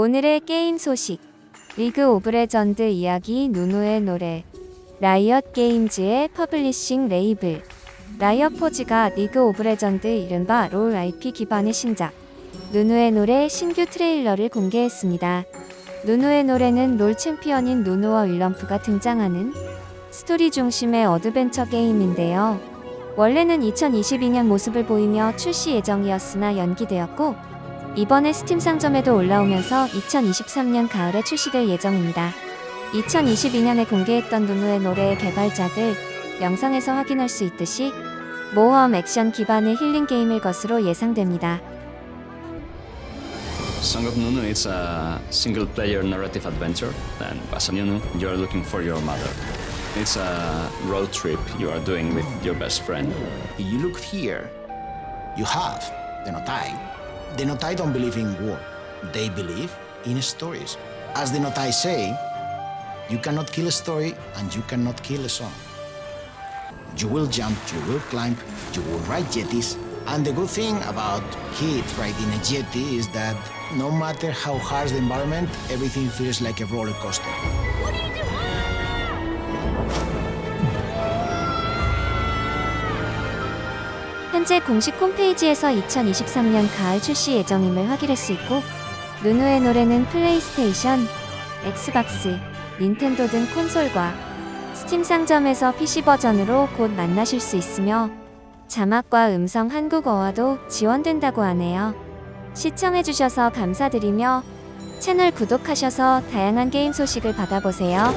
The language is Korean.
오늘의 게임 소식 리그 오브 레전드 이야기 누누의 노래 라이엇 게임즈의 퍼블리싱 레이블 라이엇 포즈가 리그 오브 레전드 이른바 롤 IP 기반의 신작 누누의 노래 신규 트레일러를 공개했습니다. 누누의 노래는 롤 챔피언인 누누와 윌럼프가 등장하는 스토리 중심의 어드벤처 게임인데요. 원래는 2022년 모습을 보이며 출시 예정이었으나 연기되었고 이번에 스팀 상점에도 올라오면서 2023년 가을에 출시될 예정입니다. 2022년에 공개했던 누누의 노래의 개발자들 영상에서 확인할 수 있듯이 모험 액션 기반의 힐링 게임일 것으로 예상됩니다. Song of Nunu is a single-player narrative adventure. And as a Nunu, you are looking for your mother. It's a road trip you are doing with your best friend. If you look here, you have the Notai. The Notai don't believe in war. They believe in stories. As the Notai say, you cannot kill a story and you cannot kill a song. You will jump, you will climb, you will ride jetties. And the good thing about kids riding a jetty is that no matter how harsh the environment, everything feels like a roller coaster. 현재 공식 홈페이지에서 2023년 가을 출시 예정임을 확인할 수 있고 누누의 노래는 플레이스테이션, 엑스박스, 닌텐도 등 콘솔과 스팀 상점에서 PC 버전으로 곧 만나실 수 있으며 자막과 음성 한국어와도 지원된다고 하네요. 시청해주셔서 감사드리며 채널 구독하셔서 다양한 게임 소식을 받아보세요.